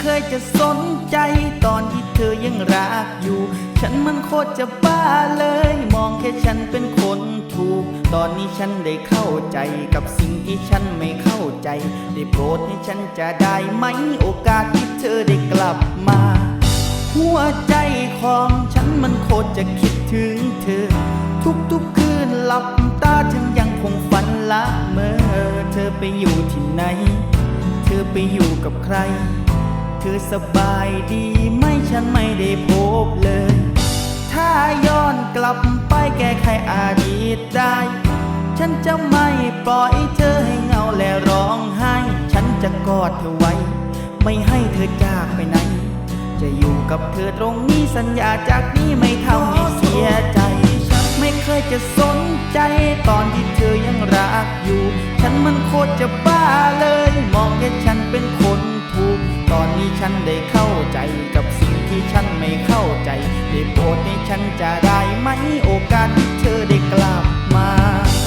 เคยจะสนใจตอนที่เธอยังรักอยู่ ฉันมันโคตรจะบ้าเลย มองแค่ฉันเป็นคนถูก ตอนนี้ฉันได้เข้าใจกับสิ่งที่ฉันไม่เข้าใจ ได้โปรดให้ฉันจะได้ไหมโอกาสที่เธอได้กลับมา หัวใจของฉันมันโคตรจะคิดถึงเธอ ทุกๆคืนหลับตาฉันยังคงฝันละเมื่อเธอไปอยู่ที่ไหน เธอไปอยู่กับใคร เธอสบายดีไหมฉันไม่ได้พบเลย ถ้าย้อนกลับไปแก้ไขอดีตได้ ฉันจะไม่ปล่อยเธอให้เงาและร้องไห้ ฉันจะกอดเธอไว้ ไม่ให้เธอจากไปไหน จะอยู่กับเธอตรงนี้สัญญาจากนี้ไม่ทำให้เสียใจ ไม่เคยจะสนใจตอนที่เธอยังรักอยู่ ฉันมันโคตรจะบ้า ใจกับสิ่งที่ฉันไม่เข้าใจได้โปรดให้ฉันจะได้ไหมโอกาสที่เธอได้กลับมา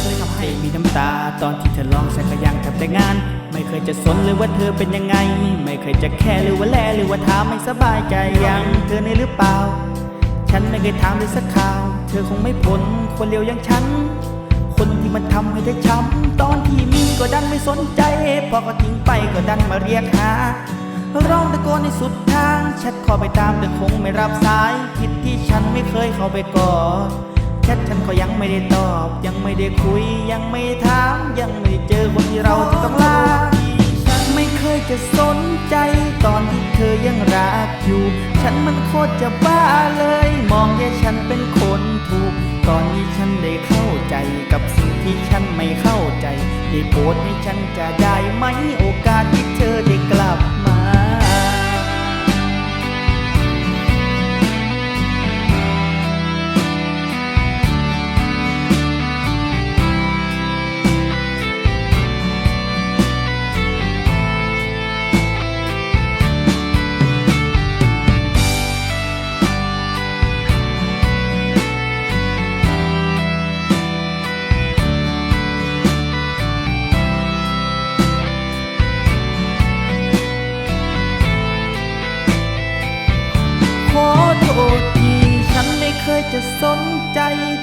เลยทำให้มีน้ำตา ตอนที่เธอลองสักอย่างทำแต่งาน ไม่เคยจะสนเลยว่าเธอเป็นยังไง ไม่เคยจะแค่หรือว่าแลหรือว่าถามไม่สบายใจยังเธอในหรือเปล่า ฉันไม่เคยถามเลยสักข่าว เธอคงไม่พ้นคนเลวอย่างฉันคนที่มันทำให้เธอช้ำตอนที่มีก็ดันไม่สนใจ พอก็ทิ้งไปก็ดันมาเรียกหาร้อง ในสุดทางแชทขอไปตามแต่คงไม่รับสายผิดที่ฉันไม่เคยเข้าไปกอดแชทฉันก็ยังไม่ได้ตอบ ยังไม่ได้คุย ยังไม่ถาม ยังไม่เจอคนที่เราจะต้องลาฉันไม่เคยจะสนใจ ตอนที่เธอยังรักอยู่ ฉันมันโคตรจะบ้าเลย มองแค่ฉันเป็นคนถูก ตอนนี้ฉันได้เข้าใจกับสิ่งที่ฉันไม่เข้าใจได้โปรดให้ฉันจะได้ไหมโอกาสที่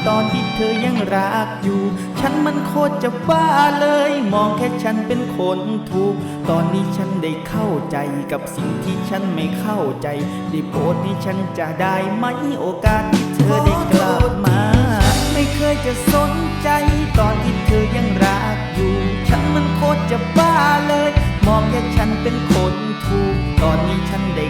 ตอนที่เธอยังรักอยู่ ฉันมันโคตรจะบ้าเลย มองแค่ฉันเป็นคนถูก ตอนนี้ฉันได้เข้าใจกับสิ่งที่ฉันไม่เข้าใจ ได้โปรดให้ฉันจะได้ไหมโอกาสที่เธอได้กลับมา ฉันไม่เคยจะสนใจ ตอนที่เธอยังรักอยู่ ฉันมันโคตรจะบ้าเลย มองแค่ฉันเป็นคนถูก ตอนนี้ฉันได้